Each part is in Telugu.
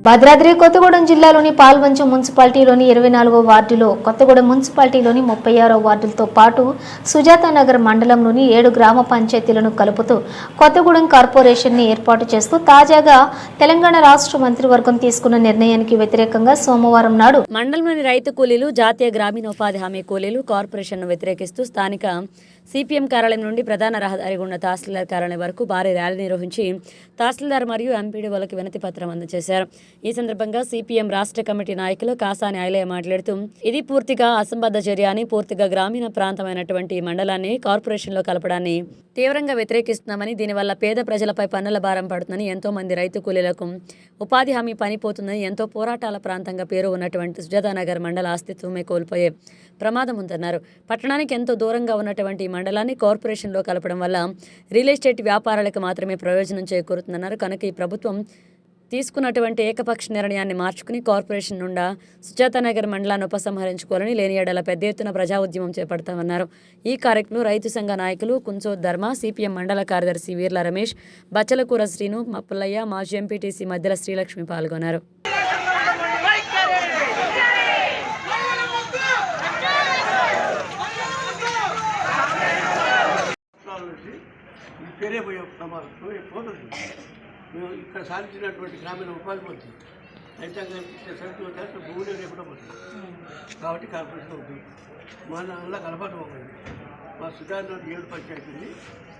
భద్రాద్రి కొత్తగూడెం జిల్లాలోని పాల్వంచ మున్సిపాలిటీలోని ఇరవై నాలుగో వార్డులో కొత్తగూడెం మున్సిపాలిటీలోని ముప్పై ఆరో వార్డులతో పాటు సుజాత నగర్ మండలంలోని ఏడు గ్రామ పంచాయతీలను కలుపుతూ కొత్తగూడెం కార్పొరేషన్ని ఏర్పాటు చేస్తూ తాజాగా తెలంగాణ రాష్ట్ర మంత్రివర్గం తీసుకున్న నిర్ణయానికి వ్యతిరేకంగా సోమవారం నాడు మండలంలోని రైతు కూలీలు జాతీయ గ్రామీణ ఉపాధి హామీ కూలీలు కార్పొరేషన్ను వ్యతిరేకిస్తూ స్థానిక సిపిఎం కార్యాలయం నుండి ప్రధాన రహదారి గుండా తహసీల్దార్ కార్యాలయం వరకు భారీ ర్యాలీ నిర్వహించి తహసీల్దార్ మరియు ఎంపీడీఓలకు వినతి పత్రం అందజేశారు. ఈ సందర్భంగా సిపిఎం రాష్ట్ర కమిటీ నాయకులు కాసాని న్యాయాలయం మాట్లాడుతూ ఇది పూర్తిగా అసంబద్ధ చర్య అని పూర్తిగా గ్రామీణ ప్రాంతమైనటువంటి మండలాన్ని కార్పొరేషన్లో కలపడాన్ని తీవ్రంగా వ్యతిరేకిస్తున్నామని దీనివల్ల పేద ప్రజలపై పన్నుల భారం పడుతుందని ఎంతో మంది రైతు కూలీలకు ఉపాధి హామీ పనిపోతుందని ఎంతో పోరాటాల ప్రాంతంగా పేరు ఉన్నటువంటి సుజాతానగర్ మండల అస్తిత్వమే కోల్పోయే ప్రమాదం ఉందన్నారు. పట్టణానికి ఎంతో దూరంగా ఉన్నటువంటి మండలాన్ని కార్పొరేషన్లో కలపడం వల్ల రియల్ ఎస్టేట్ వ్యాపారాలకు మాత్రమే ప్రయోజనం చేకూరుతుందన్నారు. కనుక ఈ ప్రభుత్వం తీసుకున్నటువంటి ఏకపక్ష నిర్ణయాన్ని మార్చుకుని కార్పొరేషన్ నుండా సుజాతానగర్ మండలాన్ని ఉపసంహరించుకోవాలని లేని ఏడల పెద్ద ఎత్తున ప్రజా ఉద్యమం చేపడతామన్నారు. ఈ కార్యక్రమంలో రైతు సంఘ నాయకులు కుంచో ధర్మ సిపిఎం మండల కార్యదర్శి వీర్ల రమేష్ బచ్చలకూర శ్రీను మప్పులయ్య మాజీ ఎంపీటీసీ మధ్యల శ్రీలక్ష్మి పాల్గొన్నారు సంవత్సరాల నుంచి ఈ పేరే పోయే ప్రమాదం పోతుంది. మేము ఇక్కడ సాధించినటువంటి గ్రామీణ ఉపాధి పోతుంది రైతాంగం ఇచ్చే సరుకు కలిసి భూములు లేకుండా పోతుంది. కాబట్టి కార్పొరేషన్ ఉంటుంది మన వల్ల కలపాటు పోతుంది మా సుధారణ ఏడు పంచాయతీ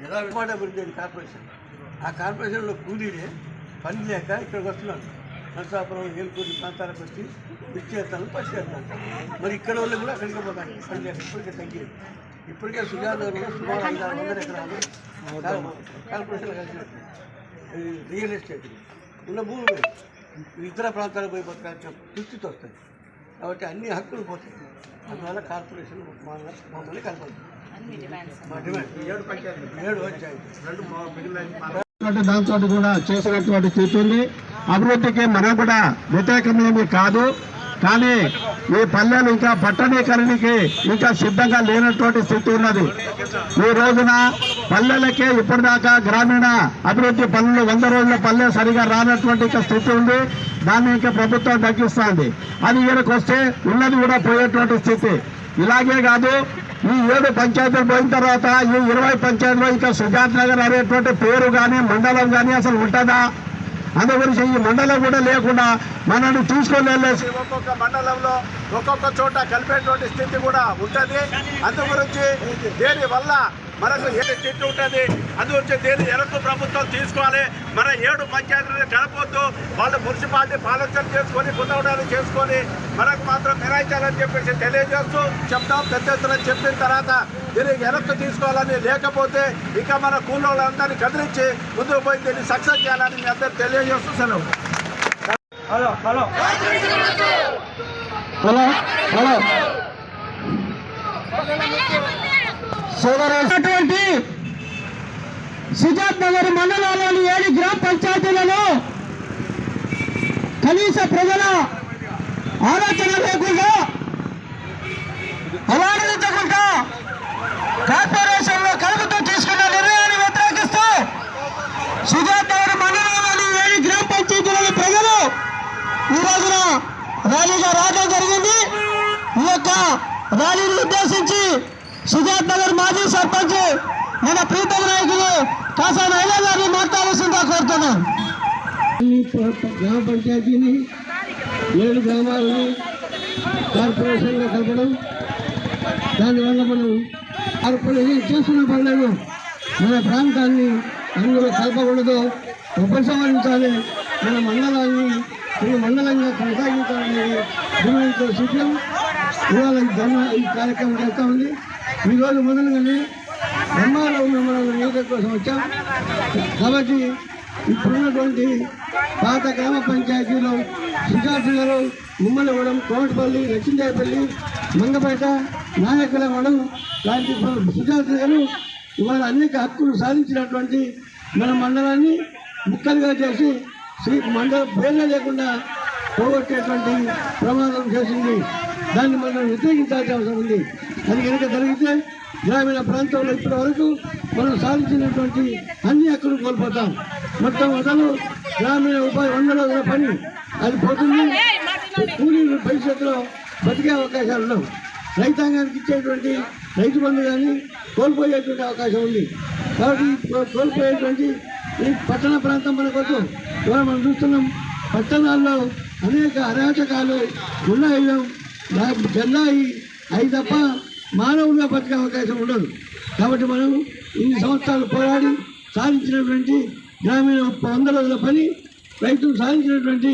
ఎలా విపాట పెరిగింది కార్పొరేషన్? ఆ కార్పొరేషన్లో కూలీలే పని లేక ఇక్కడికి వస్తున్నాను నరసాపురం ఏలుకూరి ప్రాంతాలకు వచ్చి విచ్చేస్తాను పచ్చి చేస్తాను మరి ఇక్కడ వాళ్ళు కూడా అక్కడికి పోతాను పని లేక ఇప్పటికే తగ్గేది. ఇప్పటికే సుజాతలో సుమారు ఐదు ఆరు వందల ఎకరాలు కార్పొరేషన్ రియల్ ఎస్టేట్ ఉన్న భూములు ఇతర ప్రాంతాలకు పోయి బతకాల్సిన దుస్థితి వస్తాయి కాబట్టి అన్ని హక్కులు పోతాయి. అందువల్ల కార్పొరేషన్ మమ్మల్ని కలపాలి దాంతో కూడా చేసినటువంటి స్థితి ఉంది. అభివృద్ధికి మనం కూడా వ్యతిరేకమేమి కాదు. కానీ ఈ పల్లెలు ఇంకా పట్టణీకరణకి ఇంకా సిద్ధంగా లేనటువంటి స్థితి ఉన్నది. ఈ రోజున పల్లెలకే ఇప్పటిదాకా గ్రామీణ అభివృద్ధి పనులు వంద రోజుల పల్లె సరిగా రానటువంటి స్థితి ఉంది. దాన్ని ఇంకా ప్రభుత్వం తగ్గిస్తుంది. అది ఈయనకు వస్తే ఉన్నది కూడా పోయేటువంటి స్థితి. ఇలాగే కాదు ఈ ఏడు పంచాయతీలు పోయిన తర్వాత ఈ ఇరవై పంచాయతీలో ఇంకా సుజాత్ నగర్ అనేటువంటి పేరు కానీ మండలం కానీ అసలు ఉంటుందా? అందు గురించి ఈ మండలం కూడా లేకుండా మనల్ని తీసుకొని వెళ్ళేసి ఒక్కొక్క మండలంలో ఒక్కొక్క చోట కలిపేటువంటి స్థితి కూడా ఉంటుంది. అందు గురించి దేని వల్ల మనకు ఏ స్థితి ఉంటుంది? అందు గురించి దేని ఎరకు ప్రభుత్వం తీసుకోవాలి? మన ఏడు పంచాయతీలను కలపొద్దు వాళ్ళు మున్సిపాలిటీ పాలన చేసుకొని పునరుడాలు చేసుకొని మనకు మాత్రం మిరాయించాలని చెప్పేసి తెలియజేస్తూ చెప్తాం. పెద్ద ఎత్తున చెప్పిన తర్వాత దీన్ని వెనక్కి తీసుకోవాలని లేకపోతే ఇక మన కూలోళ్ళందరినీ కదిలించి ముందుకు పోయి దీన్ని సక్సెస్ చేయాలని మీ అందరూ తెలియజేస్తూ సెలవు. Hello hello. Hello hello. సోదరుటువంటి Sujath Nagar మండలంలోని ఏడు గ్రామ పంచాయతీలలో కనీస ప్రజల ఆలోచన లేకుండా అవారించకుండా కార్పొరేషన్లో కలుపుతూ తీసుకున్న నిర్ణయాన్ని వ్యతిరేకిస్తూ సుజాత్ నగర్ మండలంలోని ఏడు గ్రామ పంచాయతీలోని ప్రజలు ఈ రోజున ర్యాలీగా రావడం జరిగింది. ఈ యొక్క ర్యాలీని ఉద్దేశించి సుజాత్ నగర్ మాజీ సర్పంచ్ మన ప్రీతం నాయకులు కాసా ఐలా గారిని మాట్లాడాల్సిందిగా కోరుతున్నాను గ్రామ పంచాయతీని ఏడు గ్రామాలని కార్పొరేషన్లో కలపడం దానివల్ల మనం కార్పొరేషన్ చేస్తున్న పనులను మన ప్రాంతాన్ని అందులో కలపకూడదు. ఉపసంహరించాలి మన మండలాన్ని ఈ మండలంగా కొనసాగించాలనేది డిమాండ్తో సిపిఎం ఇవాళ ఈ కార్యక్రమం చేస్తూ ఉంది. ఈరోజు మొదలుగానే బ్రహ్మాండం మనం నియోజక కోసం వచ్చాం. కాబట్టి ఇప్పుడున్నటువంటి పాత గ్రామ పంచాయతీలో సుజాతనగర్ ముమ్మలగూడెం కోమటిపల్లి లక్ష్మీదేవపల్లి మంగపేట నాయకులగూడెం లాంటి సుజాతనగర్ ఇవాళ అనేక హక్కులు సాధించినటువంటి మన మండలాన్ని ముక్కలుగా చేసి శ్రీ మండల పేర్లు లేకుండా పోగొట్టేటువంటి ప్రమాదం చేసింది. దాన్ని మనం వ్యతిరేకించాల్సిన అవసరం ఉంది. అది కనుక జరిగితే గ్రామీణ ప్రాంతంలో ఇప్పటి వరకు మనం సాధించినటువంటి అన్ని అక్కడ కోల్పోతాం. మొత్తం అసలు గ్రామీణ ఉపాధి వంద రోజుల పని అది పోతుంది. కూలీలు భవిష్యత్తులో బతికే అవకాశాలు ఉండవు. రైతాంగానికి ఇచ్చేటువంటి రైతు బంధు కానీ కోల్పోయేటువంటి అవకాశం ఉంది. కాబట్టి కోల్పోయేటువంటి ఈ పట్టణ ప్రాంతం మనకొద్దు. ఇవాళ మనం చూస్తున్నాం పట్టణాల్లో అనేక అరాచకాలు ఉన్నాయో జల్లాయి అవి తప్ప మానవులుగా బతికే అవకాశం ఉండదు. కాబట్టి మనం ఇన్ని సంవత్సరాలు పోరాడి సాధించినటువంటి గ్రామీణ వందల రోజుల పని రైతులు సాధించినటువంటి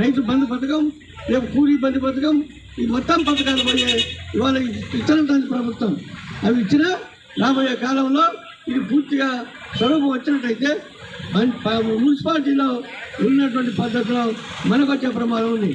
రైతు బంధు పథకం రేపు కూలీ బంధు పథకం ఈ మొత్తం పథకాలు పోయే ఇవాళ ఇచ్చినటువంటి ప్రభుత్వం. అవి ఇచ్చిన రాబోయే కాలంలో ఇది పూర్తిగా స్వరూపం వచ్చినట్టయితే మున్సిపాలిటీలో ఉన్నటువంటి పద్ధతిలో మనకు వచ్చే ప్రమాదం ఉంది.